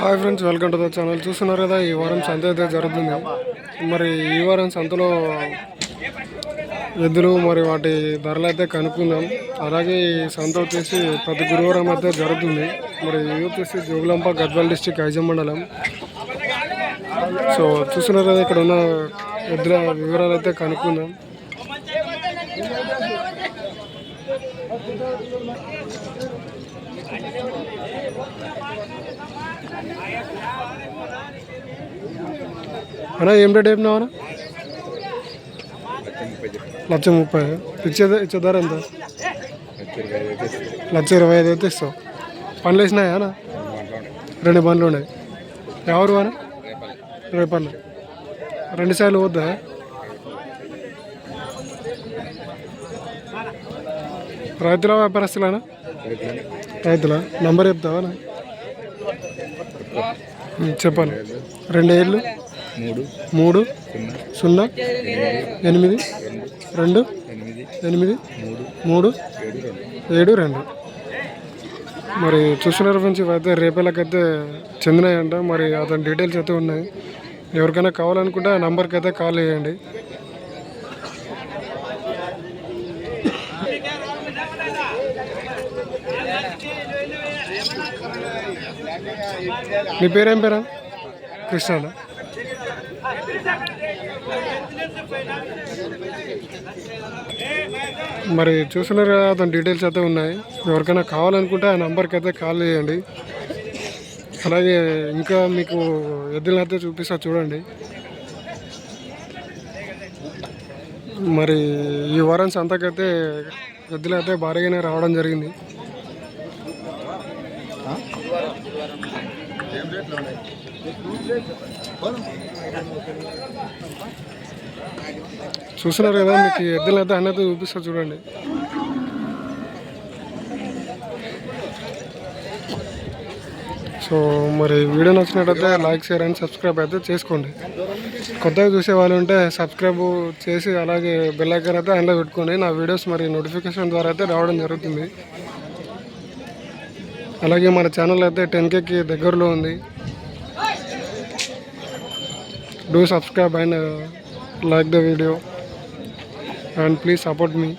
Hi friends welcome to the channel. చూస్తున్నారు కదా ఈ వారం సంత అయితే జరుగుతుంది. మరి ఈ వారం సంతలో ఎద్దులు మరి వాటి ధరలు అయితే కనుక్కుందాం. అలాగే ఈ సంత వచ్చేసి ప్రతి గురువారం అయితే జరుగుతుంది. మరి ఇది వచ్చేసి జోగులంప గద్వాల్ డిస్టిక్ ఐజం మండలం. సో చూస్తున్నారు కదా ఇక్కడ ఉన్న ఎద్దుల వివరాలు అయితే కనుక్కుందాం. అన్నా ఏం రేట్ చెప్పినావా లక్ష ముప్పై. ఇచ్చే ఇచ్చే ధర ఎంత? లక్ష ఇరవై ఐదు అయితే ఇస్తావు. పనులు వేసినాయా అన్న? రెండు పనులు ఉన్నాయి. ఎవరు అన్న? రేపల్లి రెండు సార్లు వద్దా రైతుల వ్యాపారస్తులేనా? రైతుల? నంబర్ చెప్తావా? చెప్పాలి. రెండు ఏళ్ళు? మూడు. మూడు? సున్నా. ఎనిమిది? రెండు? ఎనిమిది. మూడు. ఏడు రెండు. మరి చూస్తున్నారు ఫ్రెండ్స్ ఇవైతే రేపేళ్ళకైతే చెందినాయంట. మరి అతని డీటెయిల్స్ అయితే ఉన్నాయి. ఎవరికైనా కావాలనుకుంటే ఆ నంబర్కి అయితే కాల్ చేయండి. మీ పేరేం పేరా? కృష్ణ మరి చూస్తున్నారు కదా అతని డీటెయిల్స్ అయితే ఉన్నాయి. ఎవరికైనా కావాలనుకుంటే ఆ నెంబర్కి అయితే కాల్ చేయండి. అలాగే ఇంకా మీకు ఎద్దులను అయితే చూపిస్తా చూడండి. మరి ఈ వారం సంతకైతే ఎద్దులు అయితే భారీగానే రావడం జరిగింది. చూస్తున్నారు కదా మీకు ఎద్దులు అయితే అన్నది చూపిస్తారు చూడండి. సో మరి వీడియో నచ్చినట్టయితే లైక్ షేర్ అండ్ సబ్స్క్రైబ్ అయితే చేసుకోండి. కొత్తగా చూసే వాళ్ళు ఉంటే సబ్స్క్రైబ్ చేసి అలాగే బెల్ ఐకాన్ అయితే అందులో పెట్టుకోండి. నా వీడియోస్ మరి నోటిఫికేషన్ ద్వారా అయితే రావడం జరుగుతుంది. అలాగే మన ఛానల్ అయితే టెన్ కేకి దగ్గరలో ఉంది. do subscribe and uh, like the video. And please support me.